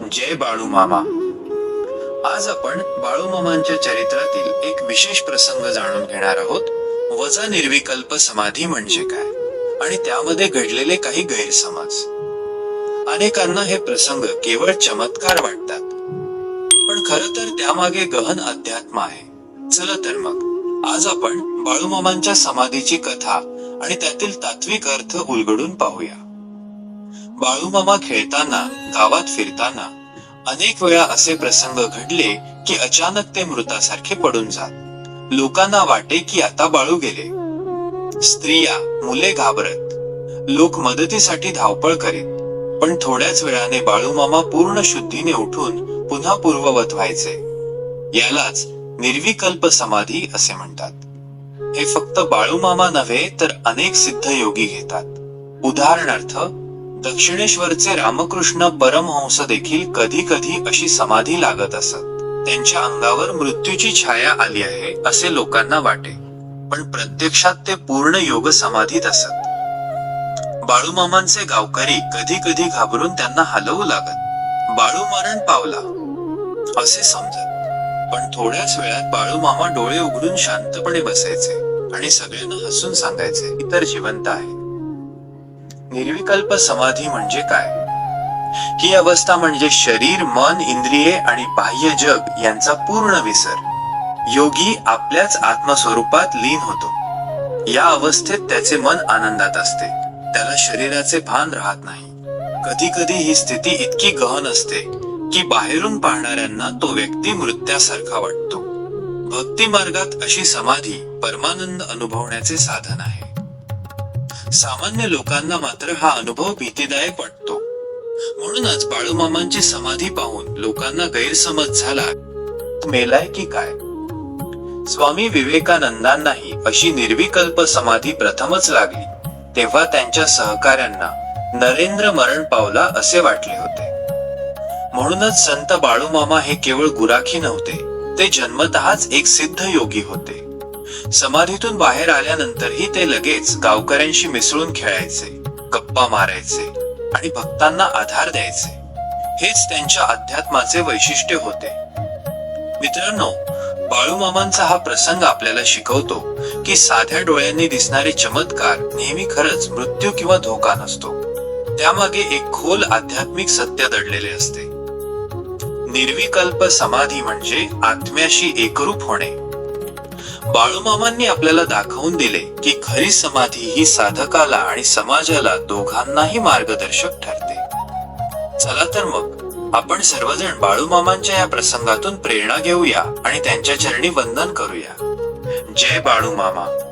जय बाळू मामा. आज आपण बाळू मामांच्या चरित्रातील एक विशेष प्रसंग जाणून घेणार आहोत. वजा निर्विकल्प समाधी म्हणजे काय? आणि त्यामध्ये घडलेले काही गैरसमज. अनेकांना हे प्रसंग केवळ चमत्कार वाटतात. पण खर तर त्यामागे गहन अध्यात्म आहे. चला तर मग आज आपण बाळूमामांच्या समाधीची कथा आणि त्यातील तात्विक अर्थ उलगडून पाहूया. बाळूमामा खेळताना गावात फिरताना अनेक वेळा असे प्रसंग घडले की अचानक ते मृतासारखे पडून जात. लोकांना वाटे की आता बाळू गेले. स्त्रिया मुले घाबरत. लोक मदतीसाठी धावपळ करीत. पण थोड्याच वेळाने बाळूमामा पूर्ण शुद्धीने उठून पुन्हा पूर्ववत व्हायचे. यालाच निर्विकल्प समाधी असे म्हणतात. हे फक्त बाळूमामा नव्हे तर अनेक सिद्ध योगी घेतात. उदाहरणार्थ दक्षिणेश्वरचे रामकृष्ण परमहंस देखील कधी कधी अशी समाधी लागत असत. त्यांच्या अंगावर मृत्यूची छाया आली आहे असे लोकांना वाटे. पण प्रत्यक्षात ते पूर्ण योग समाधीत असत. बाळूमामांचे गावकरी कधी कधी घाबरून त्यांना हलवू लागत. बाळू मरण पावला असे समजत. पण थोड्याच वेळात बाळूमामा डोळे उघडून शांतपणे बसायचे आणि सगळ्यांना हसून सांगायचे इतर जिवंत आहे. निर्विकल्प समाधी म्हणजे काय? ही अवस्था म्हणजे शरीर मन इंद्रिये आणि बाह्य जग यांचा पूर्ण विसर. योगी आपल्याच आत्मस्वरूपात लीन होतो. या अवस्थेत त्याचे मन आनंदात असते. त्याला शरीराचे भान राहत नाही. कधी कधी ही स्थिती इतकी गहन असते की बाहेरून पाहणाऱ्यांना तो व्यक्ती मृत्यासारखा वाटतो. भक्ती मार्गात अशी समाधी परमानंद अनुभवण्याचे साधन आहे. सामान्य लोकांना मात्र हा अनुभव भीतीदायक वाटतो. म्हणूनच बाळूमामांची समाधी पाहून लोकांना गैरसमज झाला. मेलाय की काय? स्वामी विवेकानंदांनाही अशी निर्विकल्प समाधी प्रथमच लागली तेव्हा त्यांच्या सहकाऱ्यांना नरेंद्र मरण पावला असे वाटले होते. म्हणूनच संत बाळूमामा हे केवळ गुराखी नव्हते ते जन्मतःच एक सिद्ध योगी होते. समाधीतून बाहेर आल्यानंतरही ते लगेच गावकऱ्यांशी मिसळून खेळायचे गप्पा मारायचे आणि भक्तांना आधार द्यायचे. हेच त्यांच्या अध्यात्माचे वैशिष्ट्य होते. मित्रांनो बाळूमामांचा हा प्रसंग आपल्याला शिकवतो की साध्या डोळ्यांनी दिसणारे चमत्कार नेहमी खरंच मृत्यू किंवा धोका नसतो. त्यामागे एक खोल आध्यात्मिक सत्य दडलेले असते. निर्विकल्प समाधी म्हणजे आत्म्याशी एकरूप होणे. बाळूमामांनी आपल्याला दाखवून दिले की खरी समाधी ही साधकाला आणि समाजाला दोघांनाही मार्गदर्शक ठरते. चला तर मग आपण सर्वजण बाळूमामांच्या या प्रसंगातून प्रेरणा घेऊया आणि त्यांच्या चरणी वंदन करूया. जय बाळूमामा.